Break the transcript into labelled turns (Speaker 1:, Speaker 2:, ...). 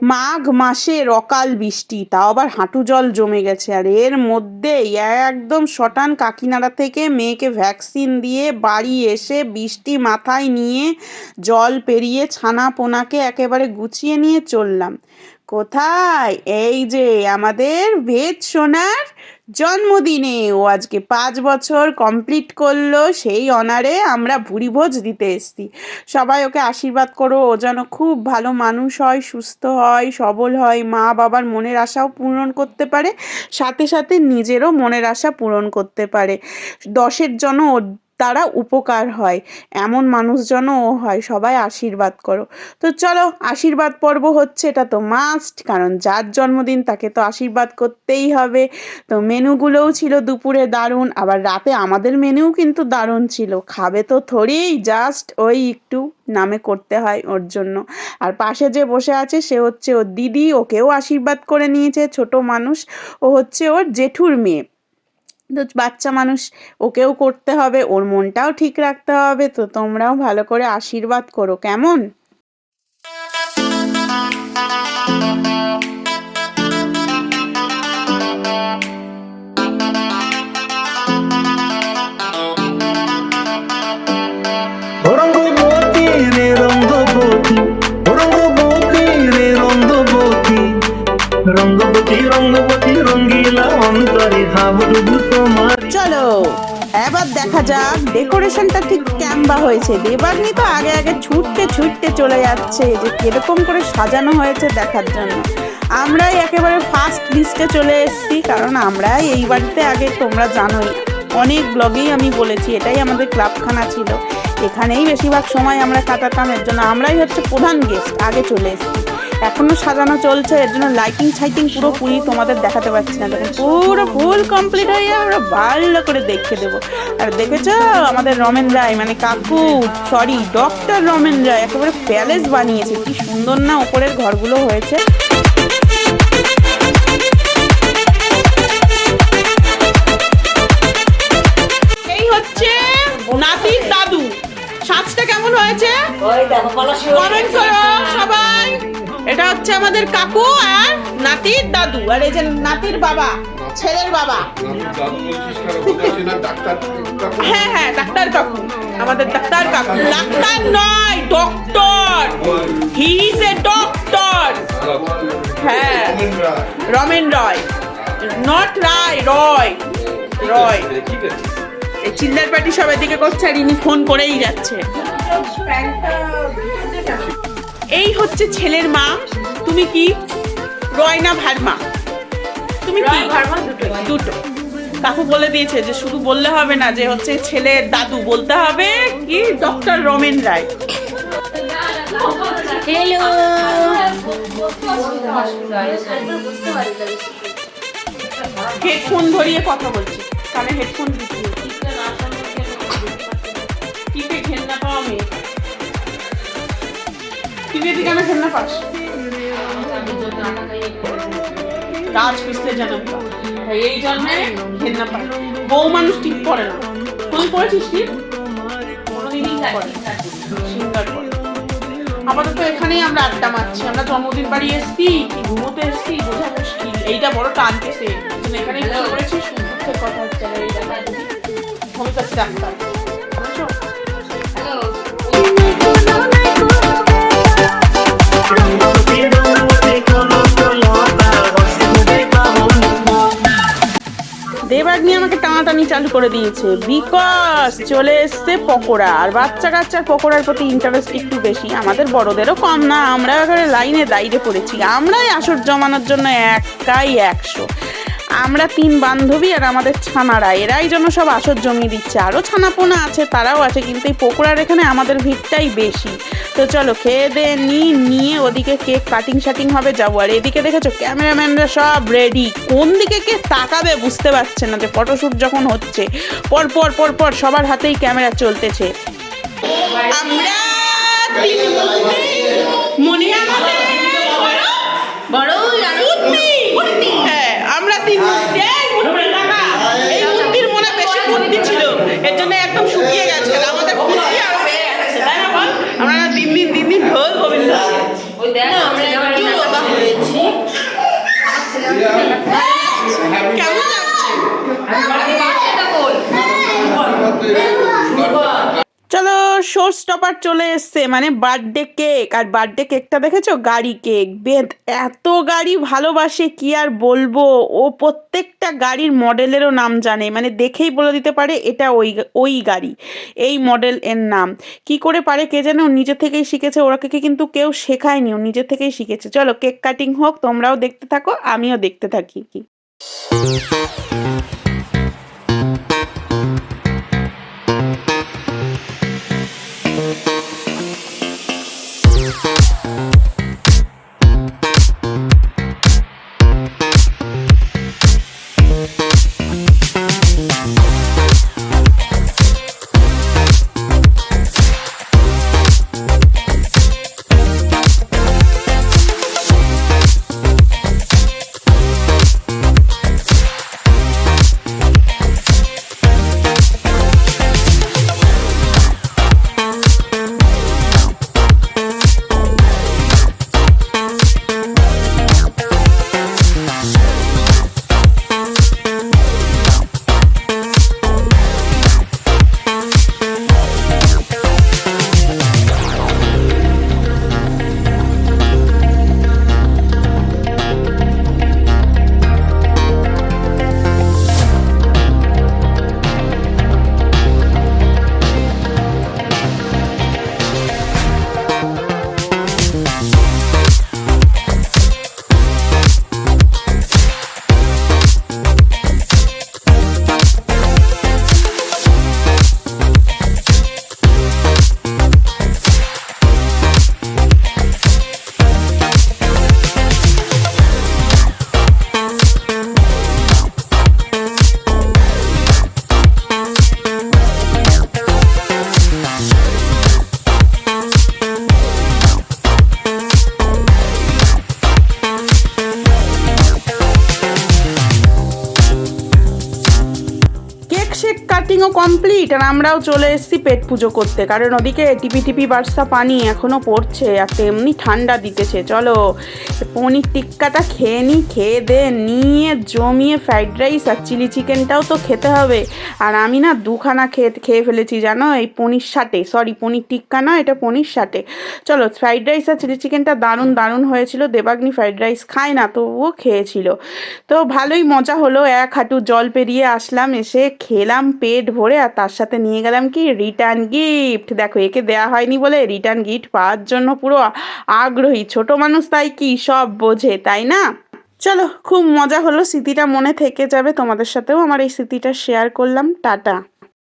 Speaker 1: মাঘ মাসে অকাল বৃষ্টি, তাও আবার হাঁটু জল জমে গেছে। আর এর মধ্যেই একদম শটান কাকিনাড়া থেকে মেয়েকে ভ্যাকসিন দিয়ে বাড়ি এসে বৃষ্টি মাথায় নিয়ে জল পেরিয়ে ছানা পোনাকে একেবারে গুছিয়ে নিয়ে চললাম। কোথায়? এই যে আমাদের ভেদ সোনার জন্মদিনে ও আজকে পাঁচ বছর কমপ্লিট করল, সেই অনারে আমরা ভুরি ভোজ দিতে এসছি। সবাই ওকে আশীর্বাদ করো, ও যেন খুব ভালো মানুষ হয়, সুস্থ হয়, সবল হয় মা বাবার মনের আশাও পূরণ করতে পারে, সাথে সাথে নিজেরও মনের আশা পূরণ করতে পারে। দশের জন্য দ্বারা উপকার হয়। এমন মানুষজনও ও হয়, সবাই আশীর্বাদ করো। তো চলো, আশীর্বাদ পর্ব হচ্ছে, এটা তো মাস্ট কারণ যার জন্মদিন তাকে তো আশীর্বাদ করতেই হবে। তো মেনুগুলোও ছিল দুপুরে দারুণ, আবার রাতে আমাদের মেনুও কিন্তু দারুণ ছিল। খাবে তো থরেই জাস্ট ওই একটু নামে করতে হয় ওর জন্য। আর পাশে যে বসে আছে, সে হচ্ছে ওর দিদি, ওকেও আশীর্বাদ করে নিয়েছে, ছোট মানুষ। ও হচ্ছে ওর জেঠুর মেয়ে। তো বাচ্চা মানুষ ওকেও করতে হবে, ওর মনটাও ঠিক রাখতে হবে, তো তোমরাও ভালো করে আশীর্বাদ করো, কেমন?
Speaker 2: রঙ্গবতী রঙ্গবতী রঙ্গিলা অন্তরে হাবুডুবু তোমার
Speaker 1: চলো, এবার দেখা যাক ডেকোরেশনটা ঠিক ক্যাম্বা হয়েছে। দেবাগ্নি তো আগে আগে ছুটতে ছুটতে চলে যাচ্ছে, যে কীরকম করে সাজানো হয়েছে দেখার জন্য। আমরাই একেবারে ফার্স্ট লিস্টে চলে এসেছি, কারণ আমরাই এই বাড়িতে আগে, তোমরা জানোই, অনেক ব্লগেই আমি বলেছি, এটাই আমাদের ক্লাবখানা ছিল। এখানেই বেশিরভাগ সময় আমরা কাটাতাম, এর জন্য আমরাই হচ্ছে প্রধান গেস্ট আগে চলে এসেছি। এখনও সাজানো চলছে, এর জন্য লাইটিং ছাইটিং পুরোপুরি তোমাদের দেখাতে পারছি না। দেখুন, পুরো ফুল কমপ্লিট হয়ে যাবে আমরা ভালো করে দেখে দেবো। আর দেখেছ, আমাদের রমেন রায় মানে কাকু সরি ডক্টর রমেন রায়, একেবারে প্যালেস বানিয়েছে। কি সুন্দর না ওপরের ঘরগুলো হয়েছে। আমাদের কাকু আর নাতির দাদু। আর এই যে নাতির বাবা, ছেলের বাবা। হ্যাঁ হ্যাঁ ডাক্তার কাকু। আমাদের ডাক্তার কাকু। ডাক্তার নয়, doctor. He is a doctor হ্যাঁ রমেন রয়। নট রায়, রয়। রয়। চিল্লার পার্টি সবাই দিকে করছে আর ইনি ফোন করেই যাচ্ছে। এই হচ্ছে ছেলের মা। তুমি কি? রয়না ভার্মা। তুমি কি? ভার্মা দুটো। কাকু বলে দিয়েছে যে শুধু বললে হবে না যে হচ্ছে ছেলের দাদু বলতে হবে কি? Doctor Ramen Ray.
Speaker 3: Hello
Speaker 1: headphone ধরিয়ে কথা বলছি। কানে হেডফোন দিচ্ছি। টিপে ঘেন্না পাওয়া মেয়ে? টিপে দিকে আমি ঘেন্না পাস? গাছ পিছলে জানাম তাই এই জন্মে ঘেন্না পায় বউ মানুষ ঠিক করে না। তুই করেছিস করে। আপাতত এখানেই আমরা আড্ডা মারছি। আমরা জন্মদিন বাড়ি এসছি কি ঘুমোতে এসছি বোঝা মুশকিল। এইটা বড় টানতেছে তুমি এখানে করেছি সুন্দর কথা হচ্ছে হোমিওপ্যাথি ডাক্তার। দেবাগ্নি আমাকে টানাটানি চালু করে দিয়েছে। বিকজ চলে এসছে পকোড়া। আর বাচ্চা কাচ্চার পকোড়ার প্রতি ইন্টারেস্ট একটু বেশি। আমাদের বড়দেরও কম না। আমরা একেবারে লাইনে দাঁড়িয়ে পড়েছি। আমরাই আসর জমানোর জন্য একাই একশো। আমরা তিন বান্ধবী আর আমাদের ছানারা। এরাই যেন সব আসর জমিয়ে দিচ্ছে। আরও ছানাপোনা আছে, তারাও আছে, কিন্তু এই পকোড়ার এখানে আমাদের ভিড়টাই বেশি। তো চলো, খেয়ে দে নি নিয়ে ওদিকে কেক কাটিং শাটিং হবে, যাব। আর এদিকে দেখেছ, ক্যামেরাম্যানরা সব রেডি কোন দিকে কে তাকাবে বুঝতে পারছে না যে ফটোশ্যুট যখন হচ্ছে। পর পর পর পর সবার হাতেই ক্যামেরা চলতেছে। আমরা মনে
Speaker 3: বড়?
Speaker 1: আমরা তিন এই মূর্তি টাকা। এই মূর্তির মনে বেশি ফুর্তি ছিল এর জন্য একদম শুকিয়ে গেছে আর আমাদের ফুর্তি আরও বেড়ে গেছে তাই না বল আমরা দিন দিন দিন দিন ঢোল গোবিন্দ
Speaker 3: আমরা একটু
Speaker 1: শো স্টপার চলে এসছে মানে বার্থডে কেক আর বার্থডে কেকটা দেখেছ? গাড়ি কেক বেদ, এত গাড়ি ভালোবাসে, কি আর বলব? ও প্রত্যেকটা গাড়ির মডেলেরও নাম জানে মানে দেখেই বলে দিতে পারে, এটা ওই ওই গাড়ি, এই মডেল এর নাম। কি করে পারে কে জানে, ও নিজে থেকেই শিখেছে, ওরাকে কিন্তু কেউ শেখায়নি, ও নিজে থেকেই শিখেছে। চলো কেক কাটিং হোক, তোমরাও দেখতে থাকো, আমিও দেখতে থাকি, কি? কাটিংও কমপ্লিট আর আমরাও চলে এসেছি পেট পুজো করতে। কারণ ওদিকে টিপি টিপি বার্সা পানি এখনও পড়ছে আর তেমনি ঠান্ডা দিতেছে। চলো পনির টিক্কাটা খেয়ে নিই খেয়ে দে, নিয়ে জমিয়ে ফ্রাইড রাইস আর চিলি চিকেনটাও তো খেতে হবে। আর আমি না দুখানা খেয়ে খেয়ে ফেলেছি, জানো? এই পনির সাটে সরি পনির টিক্কা না, এটা পনির সাটে চলো ফ্রাইড রাইস আর চিলি চিকেনটা দারুণ দারুণ হয়েছিল। দেবাগ্নি ফ্রাইড রাইস খায় না, তবুও খেয়েছিল। তো ভালোই মজা হলো, এক হাঁটু জল পেরিয়ে আসলাম, এসে খেলাম পেট ভরে আর তার সাথে নিয়ে গেলাম কি রিটার্ন গিফট দেখো, একে দেয়া হয়নি বলে রিটার্ন গিফট পাওয়ার জন্য পুরো আগ্রহী। ছোট মানুষ তাই কি সব বোঝে, তাই না? চলো, খুব মজা হলো, স্মৃতিটা মনে থেকে যাবে। তোমাদের সাথেও আমার এই স্মৃতিটা শেয়ার করলাম। টাটা।